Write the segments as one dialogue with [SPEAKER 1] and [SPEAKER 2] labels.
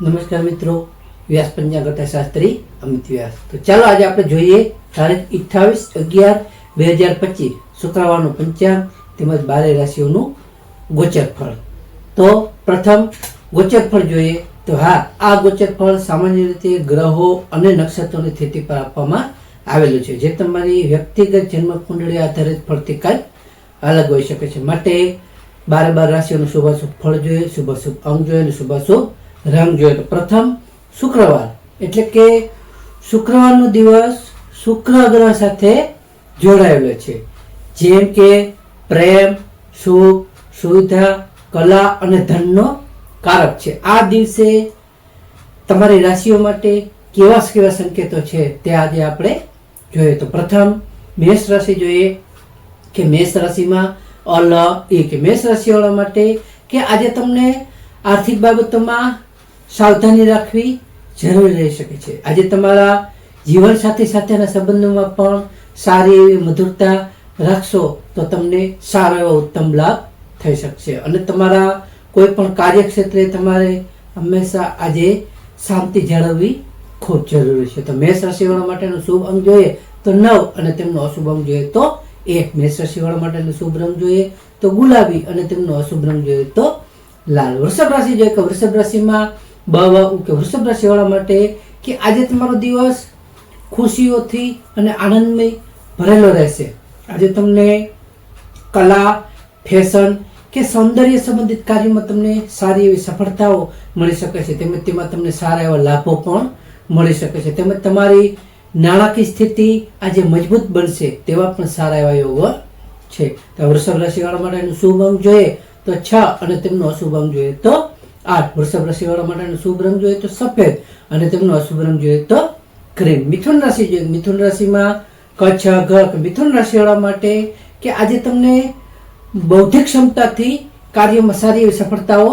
[SPEAKER 1] નમસ્કાર મિત્રો, વ્યાસ પંચાંગ શાસ્ત્રી અમિત વ્યાસ. તો ચાલો આજે આપણે જોઈએ તારીખ અઠ્ઠાવીસ અગિયાર બે હજાર પચીસ, શુક્રવારનું પંચાંગ તેમજ બારે રાશિઓનું ગોચર ફળ. તો પ્રથમ ગોચર ફળ જોઈએ તો હા, આ ગોચર ફળ સામાન્ય રીતે ગ્રહો અને નક્ષત્રોની સ્થિતિ પર આપવામાં આવેલું છે. જે તમારી વ્યક્તિગત જન્મ કુંડળી આધારિત ફળથી કાંઈ અલગ હોઈ શકે છે. માટે બારે બાર રાશિઓનું શુભાશુભ ફળ જોઈએ, શુભાશુભ અંગ જોઈએ અને શુભાશુભ રંગ જોઈએ તો પ્રથમ શુક્રવાર. એટલે કે શુક્રવારનો દિવસ શુક્ર ગ્રહ સાથે જોડાયેલો છે. જેમ કે પ્રેમ, સુખ સુવિધા કલા અને ધનનો કારક છે. આ દિવસે તમારી રાશિઓ માટે કેવા કેવા સંકેતો છે તે આજે આપણે જોઈએ. તો પ્રથમ મેષ રાશિ જોઈએ કે મેષ રાશિમાં અલ, એ કે મેષ રાશિવાળા માટે કે આજે તમને આર્થિક બાબતોમાં સાવધાની રાખવી જરૂરી રહી શકે છે. આજે તમારા જીવન સાથે સાથેના સંબંધોમાં પણ સારી એવી મધુરતા રાખશો તો તમને સારો એવો ઉત્તમ લાભ થઈ શકશે. અને તમારા કોઈ પણ કાર્યક્ષેત્રે તમારે હંમેશા આજે શાંતિ જાળવવી ખૂબ જરૂરી છે. તો મેષ રાશિવાળા માટેનો શુભ અંગ જોઈએ તો નવ અને તેમનો અશુભ અંગ જોઈએ તો એક. મેષ રાશિવાળા માટેનો શુભ રંગ જોઈએ તો ગુલાબી અને તેમનો અશુભ રંગ જોઈએ તો લાલ. વૃષભ રાશિ જોઈએ કે વૃષભ રાશિમાં બ વ ઉ કે વૃષભ રાશિવાળા માટે કે આજે તમારો દિવસ ખુશીઓથી અને આનંદમય ભરેલો રહેશે. આજે તમને કલા, ફેશન કે સૌંદર્ય સંબંધિત કાર્યમાં તમને સારી એવી સફળતાઓ મળી શકે છે. તેમજ તેમાં તમને સારા એવા લાભો પણ મળી શકે છે. તેમજ તમારી નાણાકીય સ્થિતિ આજે મજબૂત બનશે તેવા પણ સારા એવા યોગ છે. તો વૃષભ રાશિવાળા માટેનું શુભ અંગ જોઈએ તો છ અને તેમનો અશુભ અંગ જોઈએ તો આઠ વૃષભ રાશિવાળા માટેનો શુભ રંગ જોઈએ તો સફેદ અને તેમનો અશુભ રંગ જોઈએ તો ગ્રીન મિથુન રાશિ જોઈએ. મિથુન રાશિમાં કચ્છ ગક મિથુન રાશિવાળા માટે કે આજે તમને બૌદ્ધિક ક્ષમતાથી કાર્યમાં સારી એવી સફળતાઓ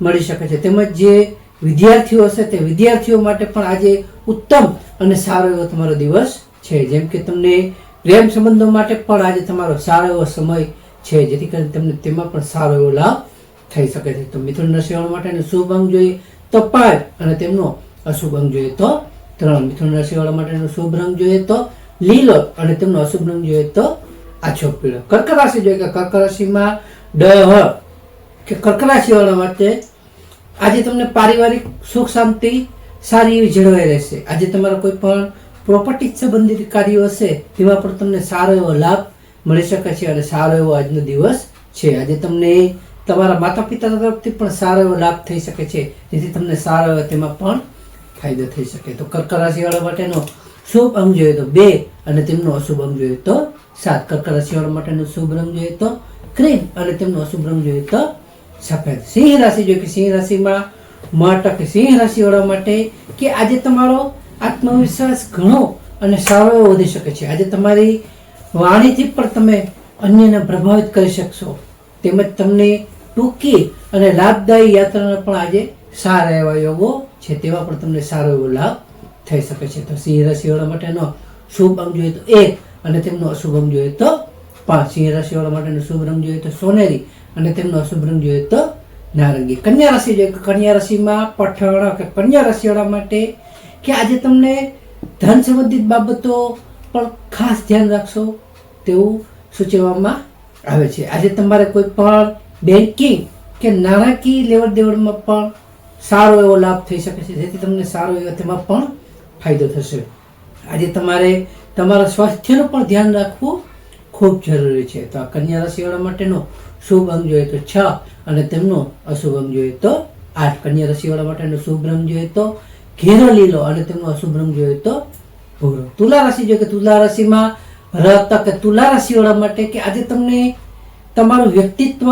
[SPEAKER 1] મળી શકે છે. તેમજ જે વિદ્યાર્થીઓ હશે તે વિદ્યાર્થીઓ માટે પણ આજે ઉત્તમ અને સારો એવો તમારો દિવસ છે. જેમ કે તમને પ્રેમ સંબંધો માટે પણ આજે તમારો સારો એવો સમય છે. જેથી કરીને તમને તેમાં પણ સારો એવો લાભ થઈ શકે છે. તો મિથુન રાશિવાળા માટેનો શુભ અંગ જોઈએ તો પાંચ અને તેમનો અશુભ અંગ જોઈએ તો ત્રણ. મિથુન રાશિવાળા માટેનો શુભ રંગ જોઈએ તો લીલો અને તેમનો અશુભ રંગ જોઈએ તો આછો પીળો. કર્ક રાશિ જોઈએ કે કર્ક રાશિમાં ડહ કે કર્ક રાશિવાળા માટે આજે તમને પારિવારિક સુખ શાંતિ સારી એવી જળવાઈ રહેશે. આજે તમારા કોઈ પણ પ્રોપર્ટી સંબંધિત કાર્યો હશે, તેમાં પણ તમને સારો એવો લાભ મળી શકે છે અને સારો એવો આજનો દિવસ છે. આજે તમને તમારા માતા પિતા તરફથી પણ સારો એવો લાભ થઈ શકે છે. જેથી તમને સારો એવો તેમાં પણ ફાયદો થઈ શકે. તો કર્ક રાશિવાળા માટેનો શુભ અંગ જોઈએ તો બે અને તેમનો અશુભ અંગ જોઈએ તો સાત. કર્ક રાશિવાળા માટેનો શુભ રંગ જોઈએ તો ક્રીમ અને તેમનો અશુભ રંગ જોઈએ તો સફેદ. સિંહ રાશિ જોઈએ કે સિંહ રાશિમાં માટક સિંહ રાશિવાળા માટે કે આજે તમારો આત્મવિશ્વાસ ઘણો અને સારો એવો વધી શકે છે. આજે તમારી વાણીથી પણ તમે અન્યને પ્રભાવિત કરી શકશો. તેમજ તમને ટૂંકી અને લાભદાયી યાત્રાના પણ આજે સારા એવા યોગો છે તેવા પણ તમને સારો એવો લાભ થઈ શકે છે. તો સિંહ રાશિવાળા માટેનો શુભ અંગ જોઈએ તો એક અને તેમનો અશુભ અંગ જોઈએ તો પાંચ. સિંહ રાશિવાળા માટેનો શુભ રંગ જોઈએ તો સોનેરી અને તેમનો અશુભ રંગ જોઈએ તો નારંગી. કન્યા રાશિ જોઈએ કન્યા રાશિમાં પઠણ કે કન્યા રાશિવાળા માટે કે આજે તમને ધન સંબંધિત બાબતો પણ ખાસ ધ્યાન રાખશો તેવું સૂચવવામાં આવે છે. આજે તમારે કોઈ પણ બેન્કિંગ કે નાણાકીય લેવડ દેવડમાં પણ સારો એવો લાભ થઈ શકે છે. જેથી તમને સારો એવો તેમાં પણ ફાયદો થશે. આજે તમારે તમારા સ્વાસ્થ્યનું પણ ધ્યાન રાખવું ખૂબ જરૂરી છે. તો આ કન્યા રાશિવાળા માટેનો શુભ અંગ જોઈએ તો છ અને તેમનો અશુભ અંગ જોઈએ તો આઠ. કન્યા રાશિવાળા માટેનો શુભ રંગ જોઈએ તો ઘેરો લીલો અને તેમનો અશુભ રંગ જોઈએ તો ભૂરો. તુલા રાશિ જોઈએ કે તુલા રાશિમાં રત કે તુલા રાશિવાળા માટે કે આજે તમને તમારું વ્યક્તિત્વ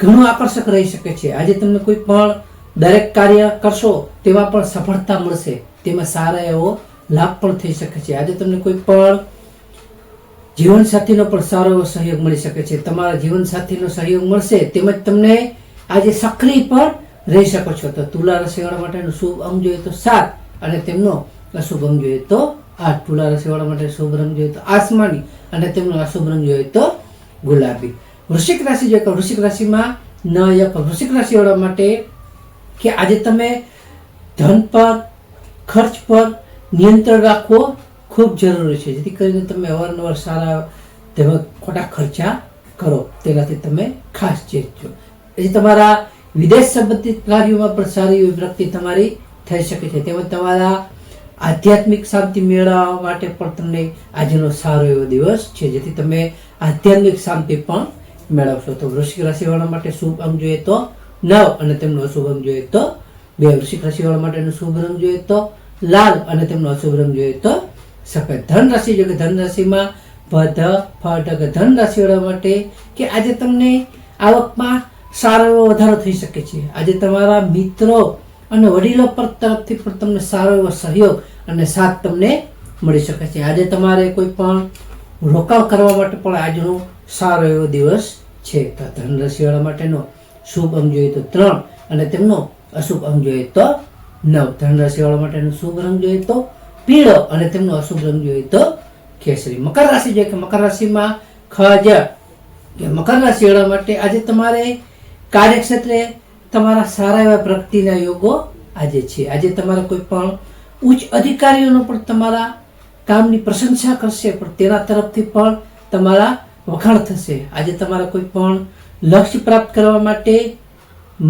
[SPEAKER 1] ઘણું આકર્ષક રહી શકે છે. આજે તમને કોઈ પણ દરેક કાર્ય કરશો તેમાં પણ સફળતા મળશે. તેમાં સારા એવો લાભ પણ થઈ શકે છે. આજે તમને કોઈ પણ જીવનસાથીનો પણ સારો એવો સહયોગ મળી શકે છે. તમારા જીવનસાથીનો સહયોગ મળશે તેમજ તમને આજે સક્રિય પણ રહી શકો છો. તો તુલા રાશિવાળા માટેનો શુભ અંગ જોઈએ તો સાત અને તેમનો અશુભ અંગ જોઈએ તો આઠ તુલા રાશિવાળા માટે શુભ રંગ જોઈએ તો આસમાની અને તેમનો અશુભ રંગ જોઈએ તો ગુલાબી. વૃશ્ચિક રાશિ જોઈએ તો વૃશ્ચિક રાશિમાં ન એક વૃશ્ચિક રાશિવાળા માટે કે આજે તમે ધન પર, ખર્ચ પર નિયંત્રણ રાખવો ખૂબ જરૂરી છે. જેથી કરીને તમે અવારનવાર સારા તેમજ ખોટા ખર્ચા કરો. તેનાથી તમે ખાસ ચેતજો પછી તમારા વિદેશ સંબંધિત કાર્યોમાં પણ સારી પ્રગતિ તમારી થઈ શકે છે. તેમજ તમારા આધ્યાત્મિક શાંતિ મેળવવા માટે પણ તમને આજનો સારો એવો દિવસ છે. જેથી તમે આધ્યાત્મિક શાંતિ પણ મેળવશો. તો વૃશ્ચિક રાશિવાળા માટે શુભ અંગ જોઈએ તો નવ અને તેમનો અશુભ અંગ જોઈએ તો બે. વૃશ્ચિક રાશિવાળા માટેનો શુભ રંગ જોઈએ તો લાલ અને તેમનો અશુભ રંગ જોઈએ તો સફેદ. ધન રાશિ જો કે ધન રાશિમાં ભધ ફટક ધન રાશિવાળા માટે કે આજે તમને આવકમાં સારો વધારો થઈ શકે છે. આજે તમારા મિત્રો અને વડીલો પર તરફથી પણ તમને સારો એવો સહયોગ અને સાથ તમને મળી શકે છે. આજે તમારે કોઈ પણ રોકાણ કરવા માટે પણ આજનો સારો એવો દિવસ છે. તો ધન રાશિવાળા માટેનો શુભ અંગ જોઈએ તો ત્રણ અને તેમનો અશુભ અંગ જોઈએ તો નવ. ધન રાશિવાળા માટેનો શુભ રંગ જોઈએ તો પીળો અને તેમનો અશુભ રંગ જોઈએ તો કેસરી. મકર રાશિ જોઈએ કે મકર રાશિમાં ખજ મકર રાશિવાળા માટે આજે તમારે કાર્યક્ષેત્રે તમારા સારા એવા પ્રગતિના યોગો આજે છે. આજે તમારા કોઈ પણ ઉચ્ચ અધિકારીઓનો પણ તમારા કામની પ્રશંસા કરશે, પણ તેના તરફથી પણ તમારા વખાણ થશે. આજે તમારા કોઈ પણ લક્ષ્ય પ્રાપ્ત કરવા માટે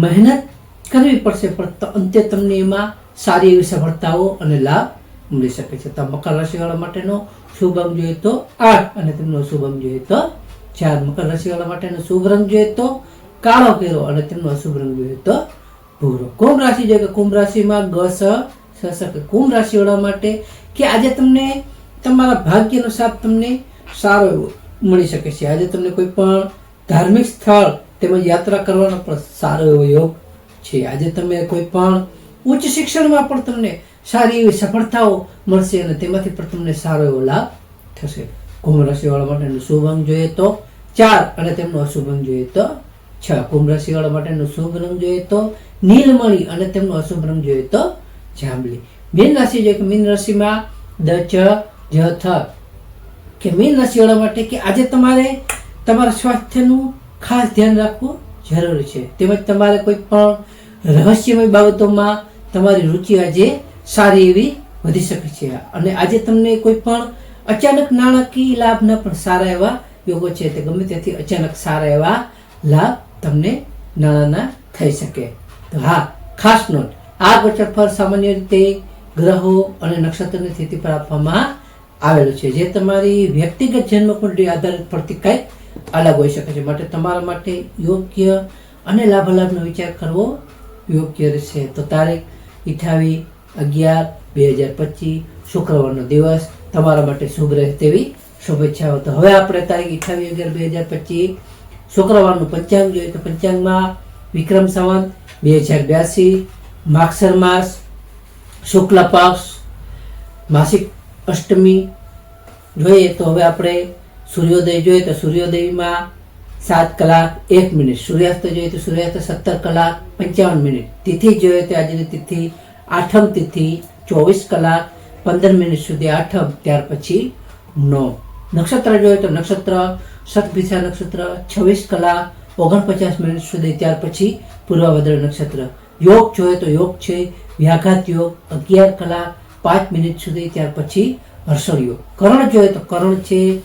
[SPEAKER 1] મહેનત કરવી પડશે, પણ અંતે તમને એમાં સારી એવી સફળતાઓ અને લાભ મળી શકે છે. તો મકર રાશિવાળા માટેનો શુભ અંગ જોઈએ તો આઠ અને તેમનો શુભ અંગ જોઈએ તો ચાર. મકર રાશિવાળા માટેનો શુભ રંગ જોઈએ તો કાળો કેરો અને તેમનો અશુભ રંગ તો ભૂરો કુંભ રાશિ જોઈએ કે કુંભ રાશિમાં ગ સ સ સ કુંભ રાશિવાળા માટે કે આજે તમને તમારા ભાગ્યનો સાથ તમને સારો એવો મળી શકે છે. આજે તમને કોઈ પણ ધાર્મિક સ્થળ તેમજ યાત્રા કરવાનો પણ સારો એવો યોગ છે. આજે તમે કોઈ પણ ઉચ્ચ શિક્ષણમાં પણ તમને સારી એવી સફળતાઓ મળશે અને તેમાંથી પણ તમને સારો એવો લાભ થશે. કુંભ રાશિવાળા માટેનો શુભ અંગ જોઈએ તો ચાર અને તેમનો અશુભ અંગ જોઈએ તો છ કુંભ રાશિવાળા માટેનો શુભ રંગ જોઈએ તો નીલમણી અને તેમનો અશુભ રંગ જોઈએ તો જાંબલી. મીન રાશિ જોઈએ કે મીન રાશિમાં દ, ચ, જ, થ. કે મીન રાશિવાળા માટે કે આજે તમારે તમારા સ્વાસ્થ્યનું ખાસ ધ્યાન રાખવું જરૂરી છે. તેમજ તમારે કોઈ પણ રહસ્યમય બાબતોમાં તમારી રુચિ આજે સારી એવી વધી શકે છે. અને આજે તમને કોઈ પણ અચાનક નાણાકીય લાભ ન પણ સારા એવા યોગો છે. તે ગમે ત્યાંથી અચાનક સારા એવા લાભ તમને નાણાંના થઈ શકે. તો હા, ખાસ નોટ. આ ગોચર ફળ સામાન્ય રીતે ગ્રહો અને નક્ષત્રની સ્થિતિ પર આપવામાં આવેલું છે. જે તમારી વ્યક્તિગત જન્મકુંડળી આધારિત પડતી કંઈક અલગ હોઈ શકે છે. માટે તમારા માટે યોગ્ય અને લાભાલાભનો વિચાર કરવો યોગ્ય રહેશે. તો તારીખ અઠાવીસ અગિયાર બે હજાર પચીસ, શુક્રવારનો દિવસ. તમારા માટે શુભ રહે તેવી શુભેચ્છાઓ. તો હવે આપણે તારીખ અઠાવીસ અગિયાર બે હજાર પચીસ શુક્રવારનું પંચાંગ જોઈએ તો પંચાંગમાં વિક્રમ સંવંત, બે હજાર બ્યાસી માગસર માસ શુક્લ પક્ષ, માસિક અષ્ટમી જોઈએ તો હવે આપણે સૂર્યોદય જોઈએ તો સૂર્યોદયમાં સાત કલાક એક મિનિટ, સૂર્યાસ્ત જોઈએ તો સૂર્યાસ્ત સત્તર કલાક પંચાવન મિનિટ, તિથિ જોઈએ તો આજની તિથિ આઠમ તિથિ ચોવીસ કલાક પંદર મિનિટ સુધી આઠમ, ત્યાર પછી નવ. નક્ષત્ર જોઈએ તો નક્ષત્ર સતભિષા નક્ષત્ર છવ્વીસ કલાક ઓગણપચાસ મિનિટ સુધી. ત્યાર પછી પૂર્વભદ્ર નક્ષત્ર. યોગ જોઈએ તો યોગ છે. વ્યાઘાત યોગ અગિયાર કલાક પાંચ મિનિટ સુધી. ત્યાર પછી હર્ષણ યોગ. કરણ જોઈએ તો કરણ છે.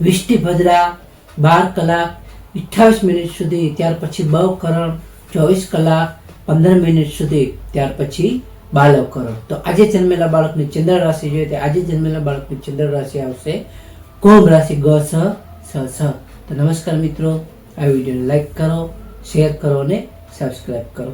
[SPEAKER 1] વિષ્ટિભદ્રા બાર કલાક અઠ્ઠાવીસ મિનિટ સુધી. ત્યાર પછી બવ કરણ ચોવીસ કલાક પંદર મિનિટ સુધી. ત્યાર પછી બાલવ કરણ. તો આજે જન્મેલા બાળકની ચંદ્ર રાશિ જોઈએ. તો આજે જન્મેલા બાળકની ચંદ્ર રાશિ આવશે. કુંભ રાશિ ગ સ તો નમસ્કાર મિત્રો. આ વિડીયોને લાઈક કરો શેર કરો અને સબસ્ક્રાઈબ કરો.